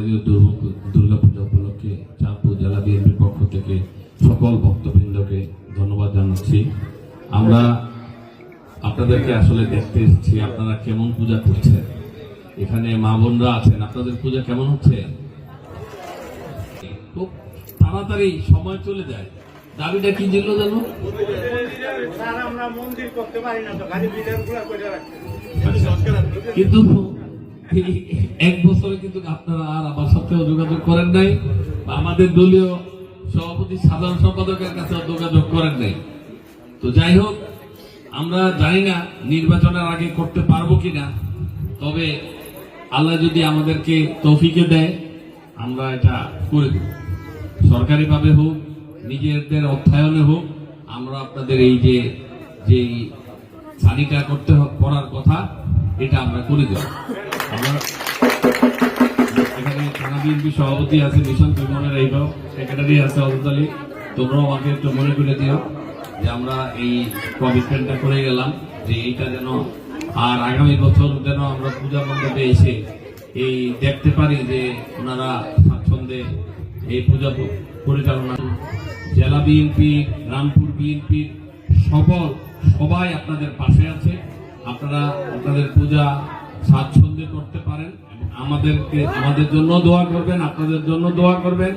শারদীয় দুর্গা পূজা উপলক্ষে চাঁদপুর জেলা বিএনপির পক্ষ থেকে সকল ভক্তবৃন্দকে ধন্যবাদ জানাচ্ছি। আমরা আপনাদেরকে আসলে দেখতে এসেছি আপনারা কেমন পূজা করছেন? এখানে মা বোনরা আছেন আপনাদের পূজা কেমন হচ্ছে? খুব তাড়াতাড়ি সময় চলে যায়। দাবিটা কি ছিল জানো রাখতে কিন্তু এক বছরে কিন্তু আপনারা আর আমার সাথেও যোগাযোগ করেন নাই আমাদের দলীয় সভাপতি সাধারণ সম্পাদকের কাছে যোগাযোগ করেন নাই। তো যাই হোক, আমরা জানি না নির্বাচনের আগে করতে পারব কিনা, তবে আল্লাহ যদি আমাদেরকে তৌফিকে দেয়, আমরা এটা করে দেব। সরকারিভাবে হোক, নিজেদের অর্থায়নে হোক, আমরা আপনাদের এই যে, যেই সানিটা করতে করার কথা, এটা আমরা করে দেব। আমরা এখানে থানা বিএনপি সভাপতি আছে মিশন তৈমনের এইভাবে সেক্রেটারি আছে অজত তোমরাও আমাকে একটু মনে করে দিও যে আমরা এই কমিটমেন্টটা করে গেলাম, যে এইটা যেন আর আগামী বছর যেন আমরা পূজা মণ্ডপে এসে এই দেখতে পারি যে ওনারা স্বাচ্ছন্দ্যে এই পূজা পরিচালনা জেলা বিএনপি রামপুর বিএনপি সকল সবাই আপনাদের পাশে আছে। আপনারা, আপনাদের পূজা স্বাচ্ছন্দ্যে করতে পারেন আমাদেরকে আমাদের জন্য দোয়া করবেন আপনাদের জন্য দোয়া করবেন।